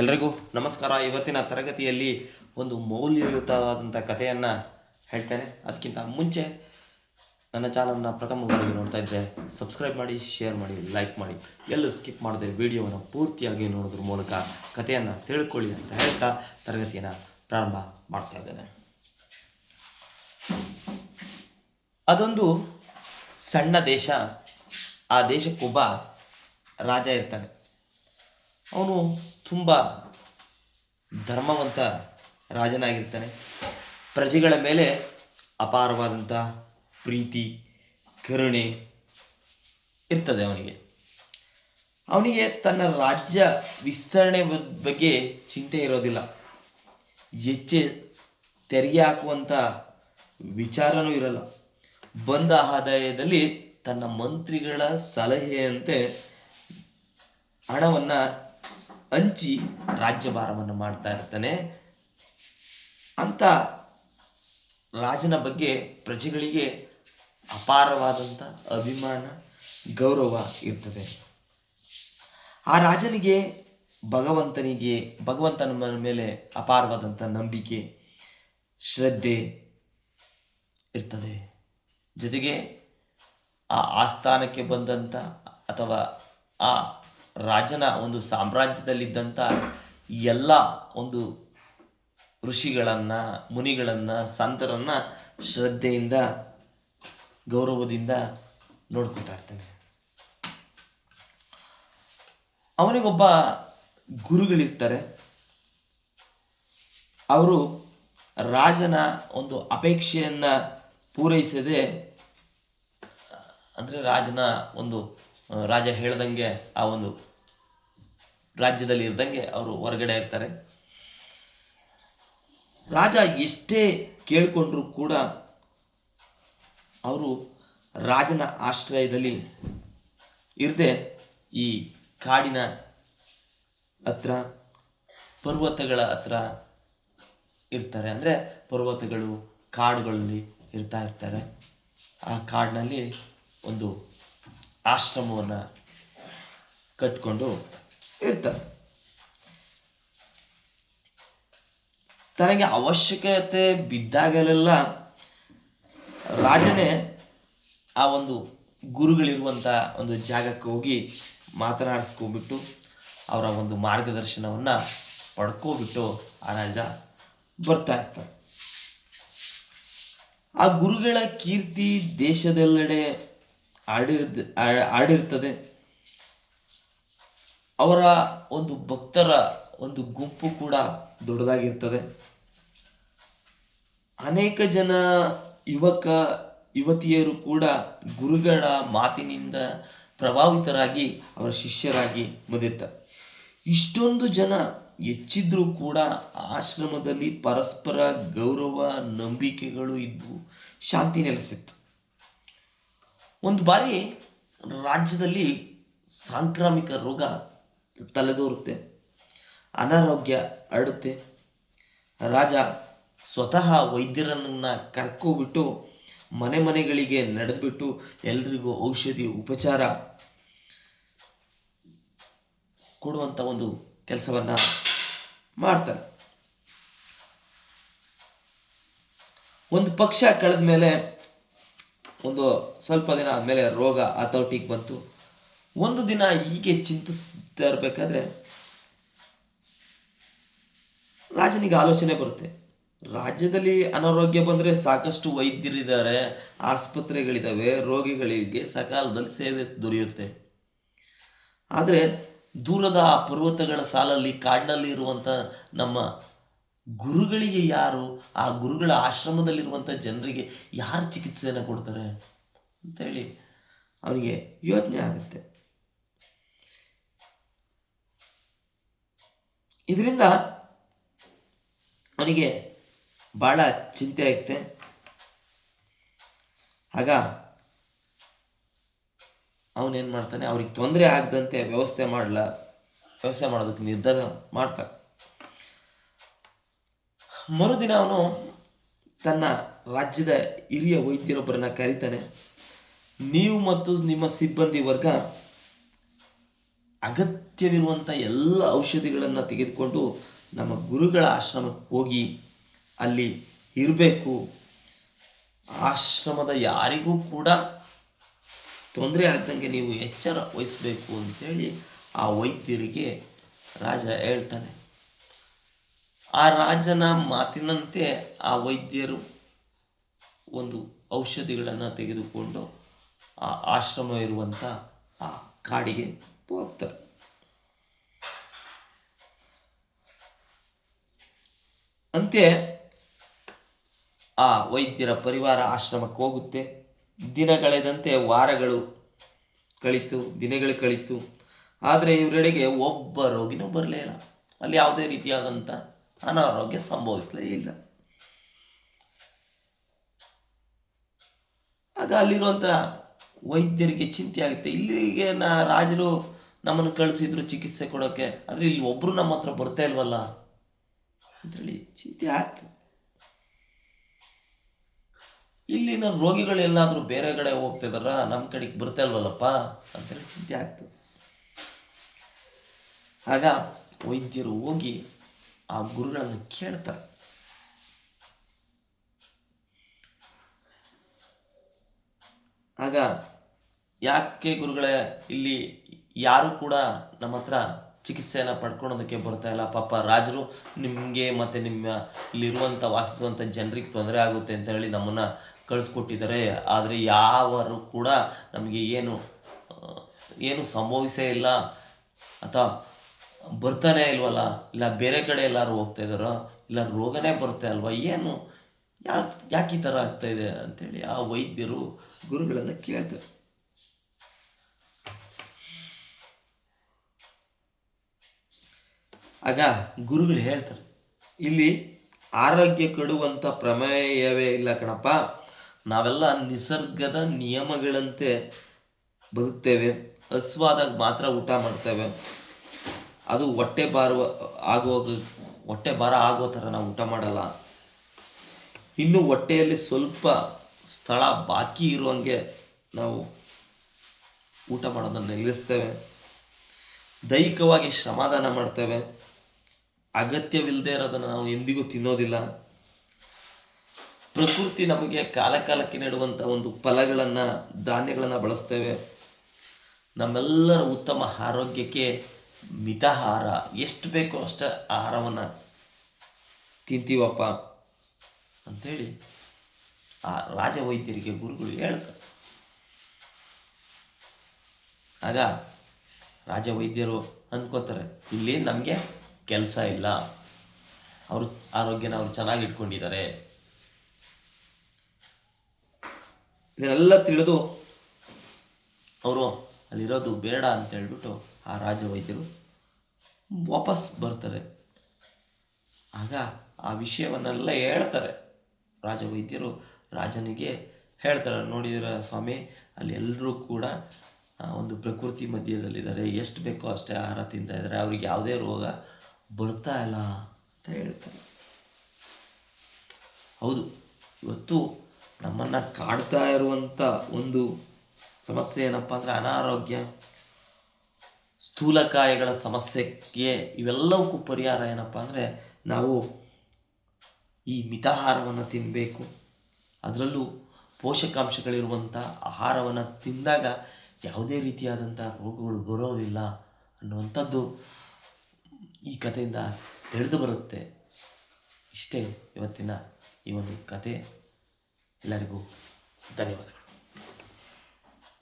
ಎಲ್ರಿಗೂ ನಮಸ್ಕಾರ. ಇವತ್ತಿನ ತರಗತಿಯಲ್ಲಿ ಒಂದು ಮೌಲ್ಯಯುತವಾದಂಥ ಕಥೆಯನ್ನು ಹೇಳ್ತೇನೆ. ಅದಕ್ಕಿಂತ ಮುಂಚೆ ನನ್ನ ಚಾನಲ್ನ ಪ್ರಥಮ ಬಾರಿಗೆ ನೋಡ್ತಾ ಇದ್ದರೆ ಸಬ್ಸ್ಕ್ರೈಬ್ ಮಾಡಿ ಶೇರ್ ಮಾಡಿ ಲೈಕ್ ಮಾಡಿ. ಎಲ್ಲೂ ಸ್ಕಿಪ್ ಮಾಡದೆ ವಿಡಿಯೋವನ್ನು ಪೂರ್ತಿಯಾಗಿ ನೋಡೋದ್ರ ಮೂಲಕ ಕಥೆಯನ್ನು ತಿಳ್ಕೊಳ್ಳಿ ಅಂತ ಹೇಳ್ತಾ ತರಗತಿಯನ್ನು ಪ್ರಾರಂಭ ಮಾಡ್ತಾ ಇದ್ದೇನೆ. ಅದೊಂದು ಸಣ್ಣ ದೇಶ. ಆ ದೇಶಕ್ಕೊಬ್ಬ ರಾಜ ಇರ್ತಾನೆ. ಅವನು ತುಂಬ ಧರ್ಮವಂತ ರಾಜನಾಗಿರ್ತಾನೆ. ಪ್ರಜೆಗಳ ಮೇಲೆ ಅಪಾರವಾದಂಥ ಪ್ರೀತಿ, ಕರುಣೆ ಇರ್ತದೆ ಅವನಿಗೆ. ಅವನಿಗೆ ತನ್ನ ರಾಜ್ಯ ವಿಸ್ತರಣೆ ಬಗ್ಗೆ ಚಿಂತೆ ಇರೋದಿಲ್ಲ. ಹೆಚ್ಚೆ ತೆರಿಗೆ ಹಾಕುವಂಥ ವಿಚಾರನೂ ಇರಲ್ಲ. ಬಂದ ಆದಾಯದಲ್ಲಿ ತನ್ನ ಮಂತ್ರಿಗಳ ಸಲಹೆಯಂತೆ ಹಣವನ್ನು ಹಂಚಿ ರಾಜ್ಯಭಾರವನ್ನು ಮಾಡ್ತಾ ಇರ್ತಾನೆ. ಅಂತ ರಾಜನ ಬಗ್ಗೆ ಪ್ರಜೆಗಳಿಗೆ ಅಪಾರವಾದಂಥ ಅಭಿಮಾನ, ಗೌರವ ಇರ್ತದೆ. ಆ ರಾಜನಿಗೆ ಭಗವಂತನಿಗೆ, ಭಗವಂತನ ಮೇಲೆ ಅಪಾರವಾದಂಥ ನಂಬಿಕೆ, ಶ್ರದ್ಧೆ ಇರ್ತದೆ. ಜೊತೆಗೆ ಆ ಆಸ್ಥಾನಕ್ಕೆ ಬಂದಂಥ ಅಥವಾ ಆ ರಾಜನ ಒಂದು ಸಾಮ್ರಾಜ್ಯದಲ್ಲಿದ್ದಂಥ ಎಲ್ಲ ಒಂದು ಋಷಿಗಳನ್ನು, ಮುನಿಗಳನ್ನು, ಸಂತರನ್ನು ಶ್ರದ್ಧೆಯಿಂದ, ಗೌರವದಿಂದ ನೋಡ್ಕೊತಾ ಇರ್ತಾನೆ. ಅವನಿಗೊಬ್ಬ ಗುರುಗಳಿರ್ತಾರೆ. ಅವರು ರಾಜನ ಒಂದು ಅಪೇಕ್ಷೆಯನ್ನು ಪೂರೈಸದೆ, ಅಂದರೆ ರಾಜನ ಒಂದು ರಾಜ ಹೇಳ್ದಂಗೆ ಆ ಒಂದು ರಾಜ್ಯದಲ್ಲಿ ಇರ್ದಂಗೆ ಅವರು ಹೊರಗಡೆ ಇರ್ತಾರೆ. ರಾಜ ಎಷ್ಟೇ ಕೇಳಿಕೊಂಡ್ರೂ ಕೂಡ ಅವರು ರಾಜನ ಆಶ್ರಯದಲ್ಲಿ ಇರದೆ ಈ ಕಾಡಿನ ಹತ್ರ, ಪರ್ವತಗಳ ಹತ್ರ ಇರ್ತಾರೆ. ಅಂದರೆ ಪರ್ವತಗಳು, ಕಾಡುಗಳಲ್ಲಿ ಇರ್ತಾ ಇರ್ತಾರೆ. ಆ ಕಾಡಿನಲ್ಲಿ ಒಂದು ಆಶ್ರಮವನ್ನು ಕಟ್ಕೊಂಡು ಇರ್ತಾರೆ. ತನಗೆ ಅವಶ್ಯಕತೆ ಬಿದ್ದಾಗಲೆಲ್ಲ ರಾಜನೇ ಆ ಒಂದು ಗುರುಗಳಿರುವಂಥ ಒಂದು ಜಾಗಕ್ಕೆ ಹೋಗಿ ಮಾತನಾಡಿಸ್ಕೊಬಿಟ್ಟು ಅವರ ಒಂದು ಮಾರ್ಗದರ್ಶನವನ್ನು ಪಡ್ಕೋಬಿಟ್ಟು ಆ ರಾಜ ಬರ್ತಾ ಇರ್ತಾರೆ ಆ ಗುರುಗಳ ಕೀರ್ತಿ ದೇಶದೆಲ್ಲೆಡೆ ಆಡಿರ್ ಆಡಿರ್ತದೆ. ಅವರ ಒಂದು ಭಕ್ತರ ಒಂದು ಗುಂಪು ಕೂಡ ದೊಡ್ಡದಾಗಿರ್ತದೆ. ಅನೇಕ ಜನ ಯುವಕ, ಯುವತಿಯರು ಕೂಡ ಗುರುಗಳ ಮಾತಿನಿಂದ ಪ್ರಭಾವಿತರಾಗಿ ಅವರ ಶಿಷ್ಯರಾಗಿ ಬಂದಿರ್ತಾರೆ ಇಷ್ಟೊಂದು ಜನ ಹೆಚ್ಚಿದ್ರೂ ಕೂಡ ಆಶ್ರಮದಲ್ಲಿ ಪರಸ್ಪರ ಗೌರವ, ನಂಬಿಕೆಗಳು ಇದ್ದು ಶಾಂತಿ ನೆಲೆಸಿತ್ತು. ಒಂದು ಬಾರಿ ರಾಜ್ಯದಲ್ಲಿ ಸಾಂಕ್ರಾಮಿಕ ರೋಗ ತಲೆದೋರುತ್ತೆ, ಅನಾರೋಗ್ಯ ಹರಡುತ್ತೆ. ರಾಜ ಸ್ವತಃ ವೈದ್ಯರನ್ನ ಕರ್ಕೊಬಿಟ್ಟು ಮನೆ ಮನೆಗಳಿಗೆ ನಡೆದ್ಬಿಟ್ಟು ಎಲ್ರಿಗೂ ಔಷಧಿ ಉಪಚಾರ ಕೊಡುವಂಥ ಒಂದು ಕೆಲಸವನ್ನು ಮಾಡ್ತಾರೆ. ಒಂದು ಪಕ್ಷ ಕಳೆದ ಮೇಲೆ ಒಂದು ಸ್ವಲ್ಪ ದಿನ ಆದಮೇಲೆ ರೋಗ ಹತೋಟಿಗೆ ಬಂತು. ಒಂದು ದಿನ ಹೀಗೆ ಚಿಂತಿಸ್ತಾ ಇರಬೇಕಾದ್ರೆ ರಾಜನಿಗೆ ಆಲೋಚನೆ ಬರುತ್ತೆ. ರಾಜ್ಯದಲ್ಲಿ ಅನಾರೋಗ್ಯ ಬಂದರೆ ಸಾಕಷ್ಟು ವೈದ್ಯರಿದ್ದಾರೆ ಆಸ್ಪತ್ರೆಗಳಿದ್ದಾವೆ ರೋಗಿಗಳಿಗೆ ಸಕಾಲದಲ್ಲಿ ಸೇವೆ ದೊರೆಯುತ್ತೆ. ಆದರೆ ದೂರದ ಪರ್ವತಗಳ ಸಾಲಲ್ಲಿ ಕಾಡಿನಲ್ಲಿ ಇರುವಂಥ ನಮ್ಮ ಗುರುಗಳಿಗೆ ಯಾರು? ಆ ಗುರುಗಳ ಆಶ್ರಮದಲ್ಲಿರುವಂಥ ಜನರಿಗೆ ಯಾರು ಚಿಕಿತ್ಸೆಯನ್ನು ಕೊಡ್ತಾರೆ ಅಂತೇಳಿ ಅವನಿಗೆ ಯೋಚನೆ ಆಗುತ್ತೆ. ಇದರಿಂದ ಅವನಿಗೆ ಭಾಳ ಚಿಂತೆ ಆಗುತ್ತೆ. ಆಗ ಅವನೇನು ಮಾಡ್ತಾನೆ? ಅವ್ರಿಗೆ ತೊಂದರೆ ಆಗದಂತೆ ವ್ಯವಸ್ಥೆ ಮಾಡಲ, ವ್ಯವಸ್ಥೆ ಮಾಡೋದಕ್ಕೆ ನಿರ್ಧಾರ ಮಾಡ್ತಾನೆ. ಮರುದಿನ ಅವನು ತನ್ನ ರಾಜ್ಯದ ಹಿರಿಯ ವೈದ್ಯರೊಬ್ಬರನ್ನ ಕರೀತಾನೆ. ನೀವು ಮತ್ತು ನಿಮ್ಮ ಸಿಬ್ಬಂದಿ ವರ್ಗ ಅಗತ್ಯ ಅಗತ್ಯವಿರುವಂಥ ಎಲ್ಲ ಔಷಧಿಗಳನ್ನು ತೆಗೆದುಕೊಂಡು ನಮ್ಮ ಗುರುಗಳ ಆಶ್ರಮಕ್ಕೆ ಹೋಗಿ ಅಲ್ಲಿ ಇರಬೇಕು. ಆಶ್ರಮದ ಯಾರಿಗೂ ಕೂಡ ತೊಂದರೆ ಆಗ್ದಂಗೆ ನೀವು ಎಚ್ಚರ ವಹಿಸಬೇಕು ಅಂತೇಳಿ ಆ ವೈದ್ಯರಿಗೆ ರಾಜ ಹೇಳ್ತಾನೆ. ಆ ರಾಜನ ಮಾತಿನಂತೆ ಆ ವೈದ್ಯರು ಒಂದು ಔಷಧಿಗಳನ್ನು ತೆಗೆದುಕೊಂಡು ಆ ಆಶ್ರಮ ಇರುವಂಥ ಆ ಕಾಡಿಗೆ ಹೋಗ್ತಾರೆ. ಅಂತೆ ಆ ವೈದ್ಯರ ಪರಿವಾರ ಆಶ್ರಮಕ್ಕೆ ಹೋಗುತ್ತೆ. ದಿನಗಳೆದಂತೆ ವಾರಗಳು ಕಳಿತು, ದಿನಗಳು ಕಳಿತು. ಆದರೆ ಇವರೆಡೆಗೆ ಒಬ್ಬ ರೋಗಿನೂ ಬರಲೇ ಇಲ್ಲ. ಅಲ್ಲಿ ಯಾವುದೇ ರೀತಿಯಾದಂಥ ಅನಾರೋಗ್ಯ ಸಂಭವಿಸಲೇ ಇಲ್ಲ ಆಗ ಅಲ್ಲಿರುವಂಥ ವೈದ್ಯರಿಗೆ ಚಿಂತೆ ಆಗುತ್ತೆ ಇಲ್ಲಿಗೆ ನಾ ರಾಜರು ನಮ್ಮನ್ನು ಕಳಿಸಿದ್ರು ಚಿಕಿತ್ಸೆ ಕೊಡೋಕ್ಕೆ ಆದರೆ ಇಲ್ಲಿ ಒಬ್ಬರು ನಮ್ಮ ಹತ್ರ ಬರ್ತಾ ಇಲ್ವಲ್ಲ? ಅಂತೇಳಿ ಚಿಂತೆ ಆಗ್ತದೆ. ಇಲ್ಲಿನ ರೋಗಿಗಳು ಎಲ್ಲಾದರೂ ಬೇರೆ ಕಡೆ ಹೋಗ್ತಿದಾರ ನಮ್ಮ ಕಡೆಗೆ ಬರ್ತಾ ಇಲ್ವಲ್ಲಪ್ಪ? ಅಂತೇಳಿ ಚಿಂತೆ ಆಗ್ತದೆ. ಆಗ ವೈದ್ಯರು ಹೋಗಿ ಆ ಗುರುಗಳನ್ನು ಕೇಳ್ತಾರೆ. ಆಗ ಯಾಕೆ ಗುರುಗಳೇ, ಇಲ್ಲಿ ಯಾರು ಕೂಡ ನಮ್ಮ ಹತ್ರ ಚಿಕಿತ್ಸೆಯನ್ನು ಪಡ್ಕೊಳೋದಕ್ಕೆ ಬರ್ತಾ ಇಲ್ಲ. ಪಾಪ ರಾಜರು ನಿಮಗೆ ಮತ್ತು ನಿಮ್ಮ ಇಲ್ಲಿರುವಂಥ ವಾಸಿಸುವಂಥ ಜನರಿಗೆ ತೊಂದರೆ ಆಗುತ್ತೆ ಅಂತ ಹೇಳಿ ನಮ್ಮನ್ನು ಕಳಿಸ್ಕೊಟ್ಟಿದ್ದಾರೆ. ಆದರೆ ಯಾವರು ಕೂಡ ನಮಗೆ ಏನು ಏನು ಸಂಭವಿಸೇ ಇಲ್ಲ. ಅಥವಾ ಬರ್ತಾನೆ ಇಲ್ವಲ್ಲ? ಇಲ್ಲ ಬೇರೆ ಕಡೆ ಎಲ್ಲರೂ ಹೋಗ್ತಾ ಇದ್ದಾರೋ? ಇಲ್ಲ ರೋಗನೇ ಬರುತ್ತೆ ಅಲ್ವಾ? ಏನು? ಯಾಕೆ ಯಾಕೆ ಈ ಥರ ಆಗ್ತಾಯಿದೆ ಅಂಥೇಳಿ ಆ ವೈದ್ಯರು ಗುರುಗಳನ್ನು ಕೇಳ್ತಾರೆ. ಆಗ ಗುರುಗಳು ಹೇಳ್ತಾರೆ, ಇಲ್ಲಿ ಆರೋಗ್ಯ ಕೆಡುವಂಥ ಪ್ರಮೇಯವೇ ಇಲ್ಲ ಕಣಪ್ಪ. ನಾವೆಲ್ಲ ನಿಸರ್ಗದ ನಿಯಮಗಳಂತೆ ಬದುಕ್ತೇವೆ. ಹಸ್ವಾದಾಗ ಮಾತ್ರ ಊಟ ಮಾಡ್ತೇವೆ. ಅದು ಹೊಟ್ಟೆ ಬಾರುವ ಆಗುವಾಗ ಹೊಟ್ಟೆ ಭಾರ ಆಗೋ ಥರ ನಾವು ಊಟ ಮಾಡಲ್ಲ. ಇನ್ನು ಹೊಟ್ಟೆಯಲ್ಲಿ ಸ್ವಲ್ಪ ಸ್ಥಳ ಬಾಕಿ ಇರುವಂಗೆ ನಾವು ಊಟ ಮಾಡೋದನ್ನು ನಿಲ್ಲಿಸ್ತೇವೆ. ದೈಹಿಕವಾಗಿ ಶ್ರಮದಾನ ಮಾಡ್ತೇವೆ. ಅಗತ್ಯವಿಲ್ಲದೆ ಇರೋದನ್ನು ನಾವು ಎಂದಿಗೂ ತಿನ್ನೋದಿಲ್ಲ. ಪ್ರಕೃತಿ ನಮಗೆ ಕಾಲಕಾಲಕ್ಕೆ ನೀಡುವಂಥ ಒಂದು ಫಲಗಳನ್ನು, ಧಾನ್ಯಗಳನ್ನು ಬಳಸ್ತೇವೆ. ನಮ್ಮೆಲ್ಲರ ಉತ್ತಮ ಆರೋಗ್ಯಕ್ಕೆ ಮಿತಾಹಾರ ಎಷ್ಟು ಬೇಕೋ ಅಷ್ಟೇ ಆಹಾರವನ್ನು ತಿಂತೀವಪ್ಪ ಅಂಥೇಳಿ ಆ ರಾಜವೈದ್ಯರಿಗೆ ಗುರುಗಳು ಹೇಳ್ತಾರೆ. ಆಗ ರಾಜವೈದ್ಯರು ಅಂದ್ಕೋತಾರೆ ಇಲ್ಲಿ ನಮಗೆ ಕೆಲಸ ಇಲ್ಲ. ಅವರು ಆರೋಗ್ಯನ ಅವ್ರು ಚೆನ್ನಾಗಿ ಇಟ್ಕೊಂಡಿದ್ದಾರೆ. ಇದನ್ನೆಲ್ಲ ತಿಳಿದು ಅವರು ಅಲ್ಲಿರೋದು ಬೇಡ ಅಂತ ಹೇಳ್ಬಿಟ್ಟು ಆ ರಾಜವೈದ್ಯರು ವಾಪಸ್ ಬರ್ತಾರೆ. ಆಗ ಆ ವಿಷಯವನ್ನೆಲ್ಲ ಹೇಳ್ತಾರೆ. ರಾಜವೈದ್ಯರು ರಾಜನಿಗೆ ಹೇಳ್ತಾರೆ ನೋಡಿದಿರ ಸ್ವಾಮಿ, ಅಲ್ಲಿ ಎಲ್ಲರೂ ಕೂಡ ಒಂದು ಪ್ರಕೃತಿ ಮಧ್ಯದಲ್ಲಿದ್ದಾರೆ. ಎಷ್ಟು ಬೇಕೋ ಅಷ್ಟೇ ಆಹಾರ ತಿಂತಾ ಇದ್ದಾರೆ ಅವ್ರಿಗೆ ಯಾವುದೇ ರೋಗ ಬರ್ತಾ ಇಲ್ಲ, ಅಂತ ಹೇಳ್ತಾರೆ. ಹೌದು, ಇವತ್ತು ನಮ್ಮನ್ನು ಕಾಡ್ತಾ ಇರುವಂಥ ಒಂದು ಸಮಸ್ಯೆ ಏನಪ್ಪ ಅಂದರೆ ಅನಾರೋಗ್ಯ. ಸ್ಥೂಲಕಾಯಗಳ ಸಮಸ್ಯೆಗೆ ಇವೆಲ್ಲವಕ್ಕೂ ಪರಿಹಾರ ಏನಪ್ಪ ಅಂದರೆ ನಾವು ಈ ಮಿತಾಹಾರವನ್ನು ತಿನ್ನಬೇಕು ಅದರಲ್ಲೂ ಪೋಷಕಾಂಶಗಳಿರುವಂಥ ಆಹಾರವನ್ನು ತಿಂದಾಗ ಯಾವುದೇ ರೀತಿಯಾದಂಥ ರೋಗಗಳು ಬರೋದಿಲ್ಲ ಅನ್ನುವಂಥದ್ದು ಈ ಕಥೆಯಿಂದ ತಿಳಿದು ಬರುತ್ತೆ. ಇಷ್ಟೇ ಇವತ್ತಿನ ಈ ಒಂದು ಕತೆ ಎಲ್ಲರಿಗೂ ಧನ್ಯವಾದಗಳು.